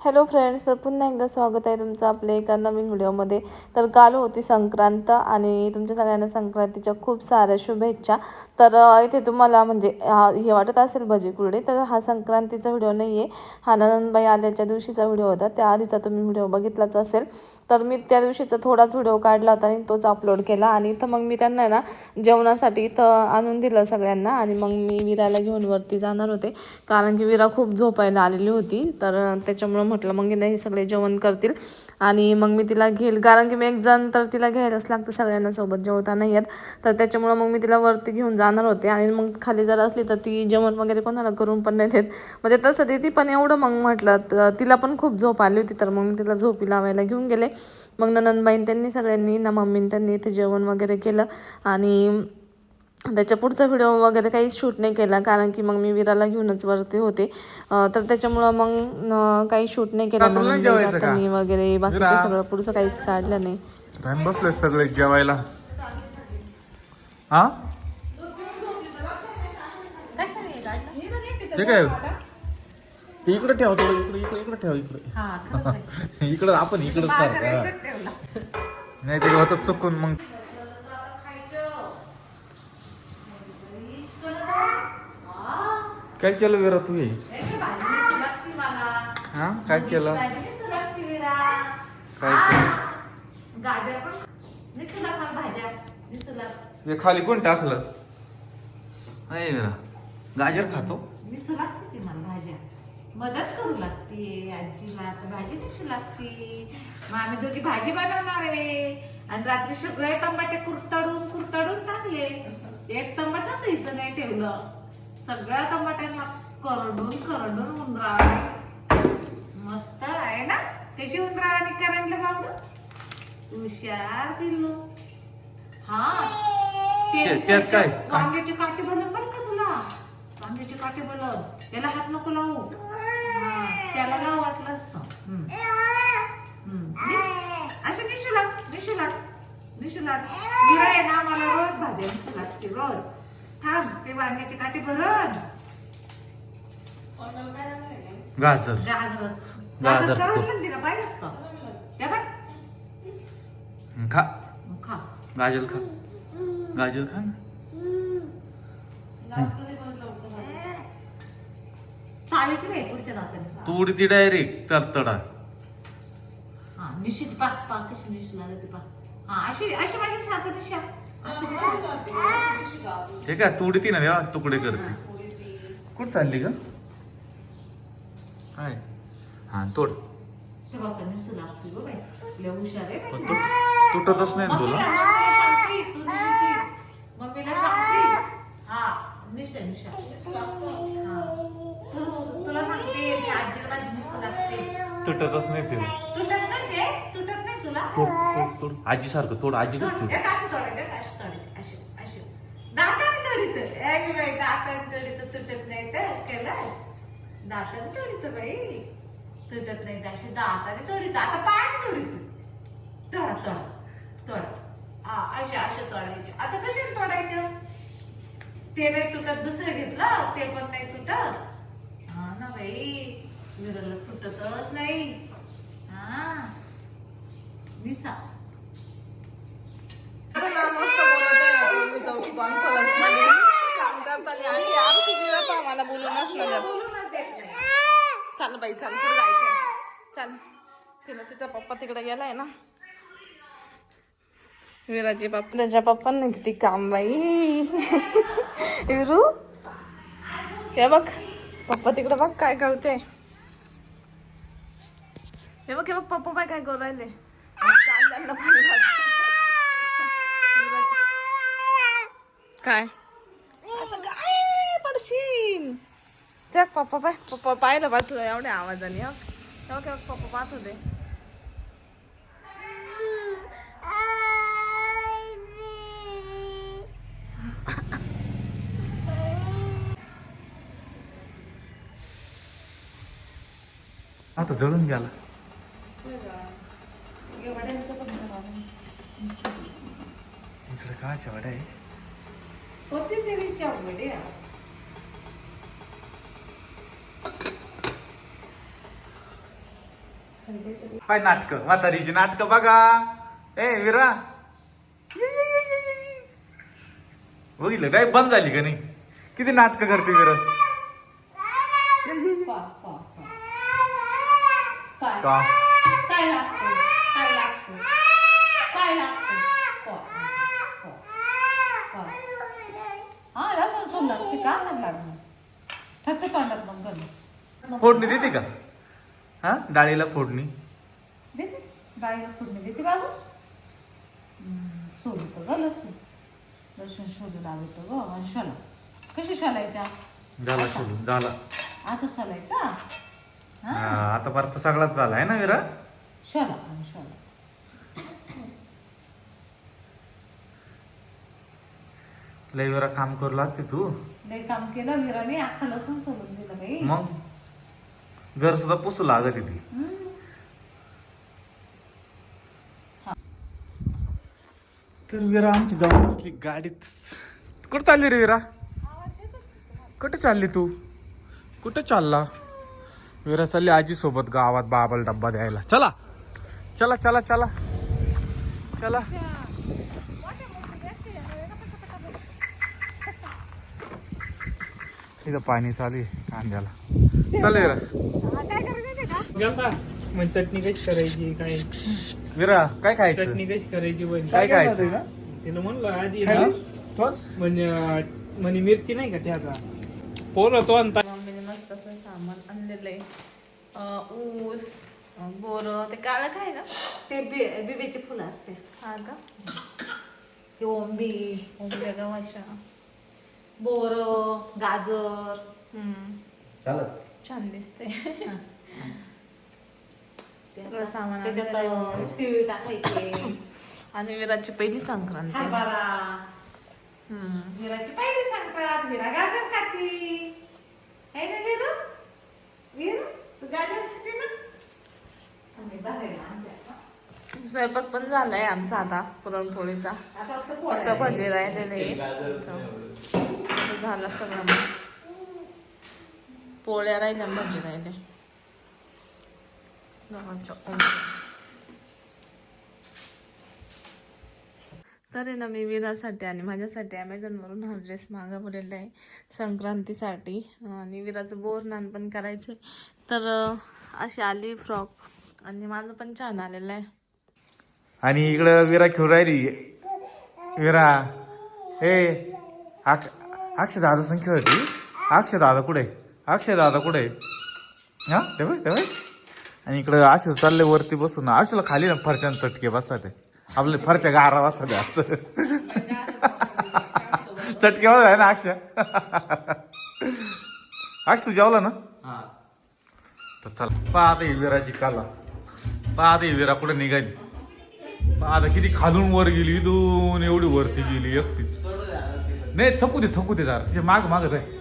Hello friends तर पुन्हा एकदा स्वागत आहे तुमचं आपल्या एका नवीन व्हिडिओमध्ये. तर काल होती संक्रांत आणि तुमच्या सगळ्यांना संक्रांतीच्या खूप साऱ्या शुभेच्छा. तर इथे तुम्हाला म्हणजे हे वाटत असेल भजी कुरडे तर हा संक्रांतीचा व्हिडिओ नाही आहे हा ननंदबाई आल्याच्या दिवशीचा व्हिडिओ होता. त्या आधीचा तुम्ही व्हिडिओ बघितलाच असेल. तर मी त्या दिवशीचा थोडाच व्हिडिओ काढला होता आणि तोच अपलोड केला. आणि इथं मग मी त्यांना ना जेवणासाठी इथं आणून दिलं सगळ्यांना आणि मग मी विराला घेऊन वरती जाणार होते. कारण की विरा खूप झोपायला आलेली होती. तर त्याच्यामुळं म्हटलं मग नाही हे सगळे जेवण करतील आणि मग मी तिला घेईल. कारण की मी एक जण तर तिला घ्यायलाच लागतं सगळ्यांना सोबत जेवता नाही येत. तर त्याच्यामुळं मग मी तिला वरती घेऊन जाणार होते आणि मग खाली जर असली तर ती जेवण वगैरे कोणाला करून पण नाही देत. म्हणजे तसं देते पण एवढं मग म्हटलं तर तिला पण खूप झोप आली होती तर मग मी तिला झोपी लावायला घेऊन गेले. मग ननंदबाईन त्यांनी सगळ्यांनी ना मम्मीने त्यांनी इथे जेवण वगैरे केलं आणि त्याच्या पुढचा व्हिडिओ वगैरे काहीच शूट नाही केला कारण की मग मी विराला घेऊनच वरती होते. तर त्याच्यामुळं मग काही शूट नाही केलं? जातानी वगैरे बाकीचं. सगळं पुढचं काहीच काढलं नाही. बसले सगळे जेवायला. हा? ते काय इकडे ठेव थोडं इकडे इकडे इकडे ठेव इकडे. इकडं आपण इकडं नाही ते होतं चुकून मग. काय केलं विरा तू हे हा? काय केलं? काय केलं? हे खाली कोण टाकलं? नाही विरा. गाजर खातो. मिसू लागते ती मला भाज्या. मदत करू लागते आजीला आता भाजी कशी लागते. मग आम्ही दोघी भाजी बनवणार आहे. आणि रात्री सगळे टमाटे कुरतडून कुरतडून टाकले. एक टमाटा सहीचं नाही ठेवलं. सगळ्या टमाट्यांना करडून करडून उंदरा मस्त आहे ना? कशी उंदरा आणि करंडलं बाबडू? हुशार दिलो हा? वांग्याचे काटे बनव बरं का तुला? वांग्याचे काटे बनव. त्याला हात नको लावू. हा, त्याला लाव वाटलं असतं हम्म. हम्म. निश- असं निशू लाग निशू लाग निशू लाग मीरा आहे ना मला रोज भाज्या निशू लागते रोज थांब ते वांग्याचे भरत. गाजर. गाजर. गाजर गाजर खूप. करत तिला पाहिजे का त्या बाय खा. गाजर खा. गाजर खा ना. चालेल की नाही पुढच्या दाताने. तू उडती डायरेक्ट तडतडा हा निश्चित पा पा कशी निश्चित लागते पा. हा अशी अशी माझी अशी निशा. हे काय तू उडती ना देवा तुकडे करते. कुठं चालली का काय हा तोड. पण तुटतच नाही ना तुला? सांगते आजीला माझी लागते. तुटतच नाही तुला तोड तोड तोड. आजी सारखं तोड आजी कसं तोड? एक अशी तोडायचं एक अशी तोडायची अशी अशी. दाताने तोडीत एक बाई दाताने तोडीत तुटत नाही तर केलं दाताने तोडीचं बाई. तुटत नाही तर अशी दाताने तोडीत आता पायाने तोडीत तोडा तोडा तोडा. हा असे असे तोडायचे. आता तोडायचं? ते नाही तुटत दुसरं घेतलं ते पण नाही तुटत. हा ना बाई विरला तुटतच नाही. हा. विसा मस्त काम करताना आमची आम्हाला बोलूनच नाही देत. चाल बाई चाल पुढे जायचंय. चाल. तिला तिचा पप्पा तिकडे गेलाय ना. विराची पप्पा त्याच्या पप्पांना किती काम बाई. विरू? हे बघ पप्पा तिकडे बघ काय करते. हे बघ हे बघ पप्पा बाय काय करू राहिले. घालते. काय? असं काय? पडशील. त्या पप्पा पाय. पप्पा पाहिलं बा तुला एवढ्या आवाजाने हो. काय पप्पा पाहत होते आता जळून गेला. इकडे काच्या वड्या आहे? कोथिंबीरीच्या वड्या काय नाटक म्हातारीची नाटक बघा. ए विरा. बघितलं काय? बंद झाली का नाही? किती नाटक करते विरा. का? काय लागतं काय लागतं पा, पा, पा. हा लसूण सोडलं फक्त तोंडात मग फोडणी देते का? हा? डाळीला फोडणी. देते. डाळीला फोडणी देते बाबू. हम्म, सोलतो ग लसूण. लसूण शोधू लागतो ग आणि शोला. कशी शोलायच्या? झाला सोडून झाला. असं सोलायचा हा, आता परत सगळाच झाला आहे ना विरा? शोला आणि शोला. लय विरा काम करू लागते तू. लय काम केलं विराने अख्खा लसूण सोलून दिलं बाई. मग? घर सुद्धा पुसू लागत ती. हम्म. तर विरा आमची जाऊन बसली गाडीत. कुठं चालली रे विरा? कुठे चालली तू? कुठे चालला? विरा चालली आजी सोबत गावात बाबाला डब्बा द्यायला. चला. चला चला चला. चला. इथं पाणी चालू आहे कांद्याला. चल विरा गेलता मग चटणी कशी करायची काय? विरा काय खायचं? चटणी कशी करायची पण. काय खायचं? तिला म्हणलं आधी खाली? म्हणजे म्हणजे मिरची नाही का त्याचा? पोरं तो आणता मम्मीने मस्त असं सामान आणलेलं आहे. अं, ऊस अं, बोरं ते काळं काय ना? ते बे- बिबीची फुलं असते. हा का? ते ओंबी ओंबल्या गव्हाच्या. बोर गाजर. हम्म, चालत. छान दिसते सगळं सामान त्याच्यात आणलेलं आहे. तिळ टाकायचे. आणि विराची पहिली संक्रांत. आहे. हरभरा. हम्म. विराची पहिली संक्रांत. विरा गाजर खाती. आहे ना विरू? विरू तू गाजर खाते ना? आम्ही भरायला आणते. स्वयंपाक पण झालाय आमचा आता पुरणपोळीचा. आता फक्त. भजी राहिलेले झालं सगळं मग. पोळ्या राहिल्या आणि भजी राहिले तर आहे ना मी विरासाठी आणि माझ्यासाठी ॲमेझॉनवरून हा ड्रेस मागवलेला आहे संक्रांतीसाठी. आणि विराचं बोरनान पण करायचं तर अशी आली फ्रॉक आणि माझं पण छान आलेलं आहे. आणि इकडं विरा खेळून राहिली. विरा. ए अक अक्षय दादा संग खेळती अक्षय दादा कुठे अक्षय दादा कुठे हा तेव्हा तेव्हा आणि इकडं आशूच चालले वरती बसून आशूला खाली ना फरच्यान चटके बसा ते आपले फरच्या गारा बसा ते असं चटके आहे ना अक्षय अक्ष तू जेवला ना तर चल पाहता ही विराची काला पाहता ही विरा कुठे निघाली आता किती खालून वर गेली इथून एवढी वरती गेली एकटीच नाही थकू दे थकू दे जरा तिचे माग मागच आहे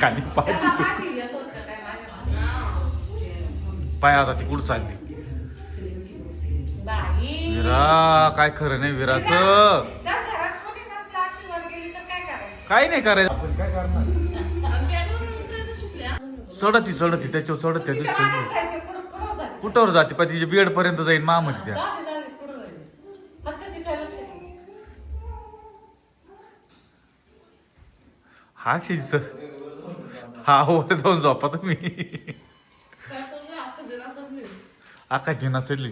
खाली पाय. पाय आता ती कुठं चालली विरा काय खरं नाही विराचं जर घरात कोणी नसलं अशी वर गेली तर काय नाही करायचं आपण काय करणार चढती चढती त्याच्यावर चढत जायचं. कुठवर जाते पण तिच्या बेड पर्यंत जाईन मामती त्या हा क्षिती सर हा वर जाऊन झोपा तुम्ही काय करू, आता जरा जमली. आका जिना चढली